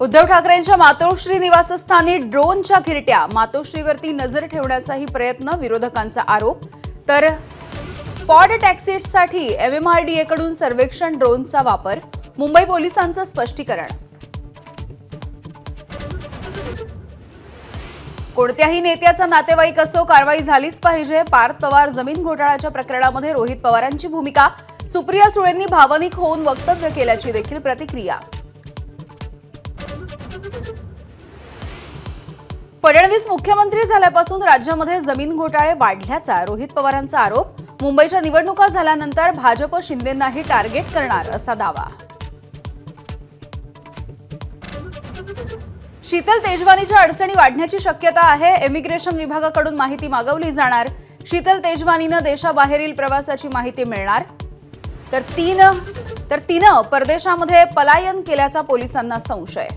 उद्धव ठाकरेंच्या मातोश्री निवासस्थानी ड्रोनच्या घिरट्या. मातोश्रीवरती नजर ठेवण्याचाही प्रयत्न विरोधकांचा आरोप. तर पॉड टॅक्सीसाठी एकडून सर्वेक्षण ड्रोनचा वापर. मुंबई पोलिसांचं स्पष्टीकरण. कोणत्याही नेत्याचा नातेवाईक असो कारवाई झालीच पाहिजे. पार्थ पवार जमीन घोटाळ्याच्या प्रकरणामध्ये रोहित पवारांची भूमिका. सुप्रिया सुळेंनी भावनिक होऊन वक्तव्य केल्याची देखील प्रतिक्रिया. फडणवीस मुख्यमंत्री झाल्यापासून राज्यामध्ये जमीन घोटाळे वाढल्याचा रोहित पवारांचा आरोप मुंबईच्या निवडणुका झाल्यानंतर भाजप शिंदेंनाही टार्गेट करणार असा दावा. शीतल तेजवानीच्या अडचणी वाढण्याची शक्यता आहे इमिग्रेशन विभागाकडून माहिती मागवली जाणार. शीतल तेजवानीनं देशाबाहेरील प्रवासाची माहिती मिळणार. तर तीन तर तिनं परदेशामध्ये पलायन केल्याचा पोलिसांना संशय.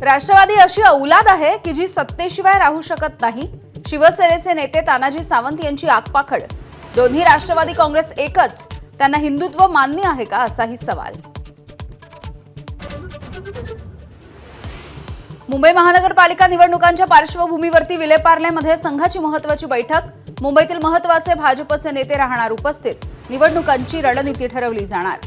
राष्ट्रवादी अशी औलाद आहे की जी सत्तेशिवाय राहू शकत नाही. शिवसेनेचे नेते तानाजी सावंत यांची आगपाखड दोन्ही राष्ट्रवादी काँग्रेस एकच. त्यांना हिंदुत्व मान्य आहे का असाही सवाल. मुंबई महानगरपालिका निवडणुकांच्या पार्श्वभूमीवरती विलेपार्लेमध्ये संघाची महत्वाची बैठक. मुंबईतील महत्त्वाचे भाजपचे नेते राहणार उपस्थित. निवडणुकांची रणनीती ठरवली जाणार.